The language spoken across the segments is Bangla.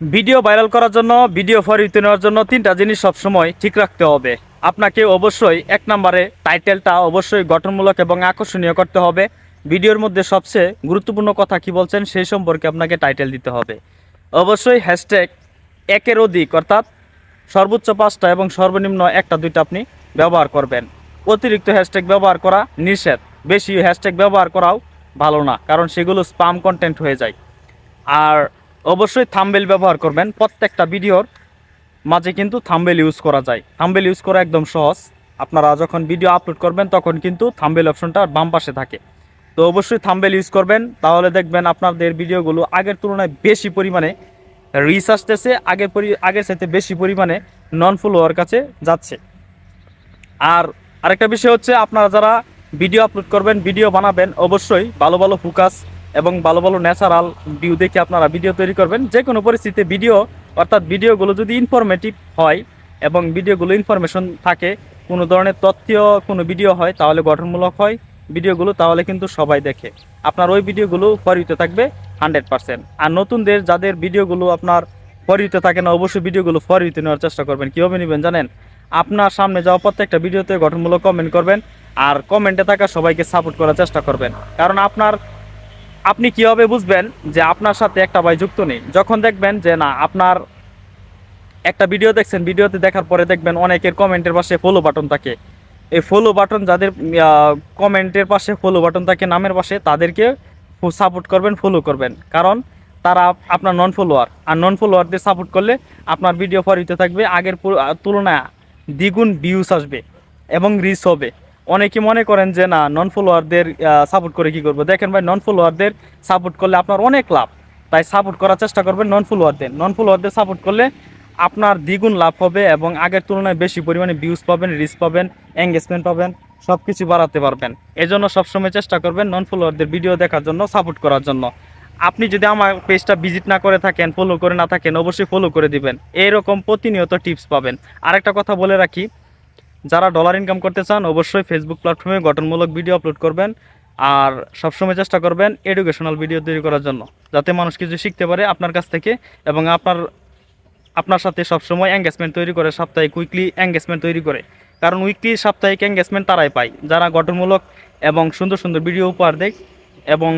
ভিডিও ভাইরাল করার জন্য, ভিডিও ফরিতে নেওয়ার জন্য তিনটা জিনিস সবসময় ঠিক রাখতে হবে। আপনাকে অবশ্যই এক নম্বরে টাইটেলটা অবশ্যই গঠনমূলক এবং আকর্ষণীয় করতে হবে। ভিডিওর মধ্যে সবচেয়ে গুরুত্বপূর্ণ কথা কি বলছেন, সেই সম্পর্কে আপনাকে টাইটেল দিতে হবে। অবশ্যই হ্যাশট্যাগ একের অধিক, অর্থাৎ সর্বোচ্চ পাঁচটা এবং সর্বনিম্ন একটা, দুইটা আপনি ব্যবহার করবেন। অতিরিক্ত হ্যাশট্যাগ ব্যবহার করা নিষেধ। বেশি হ্যাশট্যাগ ব্যবহার করাও ভালো না, কারণ সেগুলো স্পাম কন্টেন্ট হয়ে যায়। আর অবশ্যই থাম্বেল ব্যবহার করবেন। প্রত্যেকটা ভিডিওর মাঝে কিন্তু থাম্বেল ইউজ করা যায়। থাম্বেল ইউজ করা একদম সহজ। আপনারা যখন ভিডিও আপলোড করবেন, তখন কিন্তু থাম্বেল অপশনটা বাম পাশে থাকে। তো অবশ্যই থাম্বেল ইউজ করবেন। তাহলে দেখবেন আপনাদের ভিডিওগুলো আগের তুলনায় বেশি পরিমাণে রিচ আসতেছে, আগের পরি আগের সাথে বেশি পরিমাণে নন ফলোয়ার কাছে যাচ্ছে। আর আরেকটা বিষয় হচ্ছে, আপনারা যারা ভিডিও আপলোড করবেন, ভিডিও বানাবেন, অবশ্যই ভালো ভালো ফোকাস এবং ভালো ভালো ন্যাচারাল ভিউ দেখে আপনারা ভিডিও তৈরি করবেন। যে কোনো পরিস্থিতিতে ভিডিও অর্থাৎ ভিডিওগুলো যদি ইনফরমেটিভ হয় এবং ভিডিওগুলো ইনফরমেশন থাকে, কোনো ধরনের তথ্য কোনো ভিডিও হয়, তাহলে গঠনমূলক হয়। ভিডিওগুলো তাহলে কিন্তু সবাই দেখে। আপনার ওই ভিডিওগুলো ফরিতে থাকবে হান্ড্রেড পার্সেন্ট আর নতুনদের, যাদের ভিডিওগুলো আপনার ফরিতে থাকে না, অবশ্যই ভিডিওগুলো ফরিতে নেওয়ার চেষ্টা করবেন। কীভাবে নেবেন জানেন? আপনার সামনে যাওয়া প্রত্যেকটা ভিডিওতে গঠনমূলক কমেন্ট করবেন। আর কমেন্টে থাকা সবাইকে সাপোর্ট করার চেষ্টা করবেন। কারণ আপনার আপনি কীভাবে বুঝবেন যে আপনার সাথে একটা ভাই যুক্ত নেই? যখন দেখবেন যে না, আপনার একটা ভিডিও দেখছেন ভিডিওতে দেখার পরে দেখবেন অনেকের কমেন্টের পাশে ফলো বাটন থাকে। এই ফলো বাটন যাদের কমেন্টের পাশে ফলো বাটন থাকে, নামের পাশে, তাদেরকে সাপোর্ট করবেন ফলো করবেন। কারণ তারা আপনার নন ফলোয়ার আর নন ফলোয়ারদের সাপোর্ট করলে আপনার ভিডিও ফরিতে থাকবে, আগের তুলনায় দ্বিগুণ ভিউস আসবে এবং রিচ হবে। অনেকে মনে করেন যে, না নন ফলোয়ারদের সাপোর্ট করে কি করব? দেখেন ভাই নন ফলোয়ারদের সাপোর্ট করলে আপনার অনেক লাভ। তাই সাপোর্ট করার চেষ্টা করবেন নন ফলোয়ারদের নন ফলোয়ারদের সাপোর্ট করলে আপনার দ্বিগুণ লাভ হবে এবং আগের তুলনায় বেশি পরিমাণে ভিউজ পাবেন রিচ পাবেন এঙ্গেজমেন্ট পাবেন সব কিছু বাড়াতে পারবেন। এজন্য সবসময় চেষ্টা করবেন নন ফলোয়ারদের ভিডিও দেখার জন্য সাপোর্ট করার জন্য। আপনি যদি আমার পেজটা ভিজিট না করে থাকেন ফলো করে না থাকেন, অবশ্যই ফলো করে দিবেন। এরকম প্রতিনিয়ত টিপস পাবেন। আরেকটা কথা বলে রাখি যারা ডলার ইনকাম করতে চান, অবশ্যই ফেসবুক প্ল্যাটফর্মে গঠনমূলক ভিডিও আপলোড করবেন আর সবসময় চেষ্টা করবেন এডুকেশনাল ভিডিও তৈরি করার জন্য, যাতে মানুষ কিছু শিখতে পারে আপনার কাছ থেকে এবং আপনার আপনার সাথে সবসময় এঙ্গেজমেন্ট তৈরি করে, সাপ্তাহিক উইকলি এঙ্গেজমেন্ট তৈরি করে। কারণ উইকলি সাপ্তাহিক এঙ্গেজমেন্ট তারাই পায়। যারা গঠনমূলক এবং সুন্দর সুন্দর ভিডিও উপহার দেয় এবং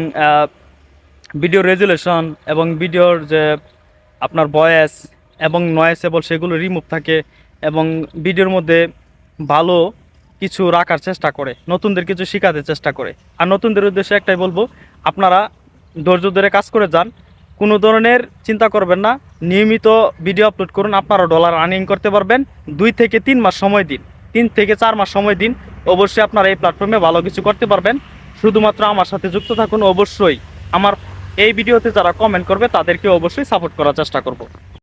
ভিডিও রেজুলেশন এবং ভিডিওর যে আপনার ভয়েস এবং নয়েসেবল সেগুলো রিমুভ থাকে এবং ভিডিওর মধ্যে ভালো কিছু রাখার চেষ্টা করে, নতুনদের কিছু শেখাতে চেষ্টা করে। আর নতুনদের উদ্দেশ্যে একটাই বলব, আপনারা ধৈর্য ধরে কাজ করে যান, কোনো ধরনের চিন্তা করবেন না, নিয়মিত ভিডিও আপলোড করুন, আপনারা ডলার আর্নিং করতে পারবেন, দুই থেকে তিন মাস সময় দিন, তিন থেকে চার মাস সময় দিন, অবশ্যই আপনারা এই প্ল্যাটফর্মে ভালো কিছু করতে পারবেন। শুধুমাত্র আমার সাথে যুক্ত থাকুন, অবশ্যই আমার এই ভিডিওতে যারা কমেন্ট করবে, তাদেরকে অবশ্যই সাপোর্ট করার চেষ্টা করব।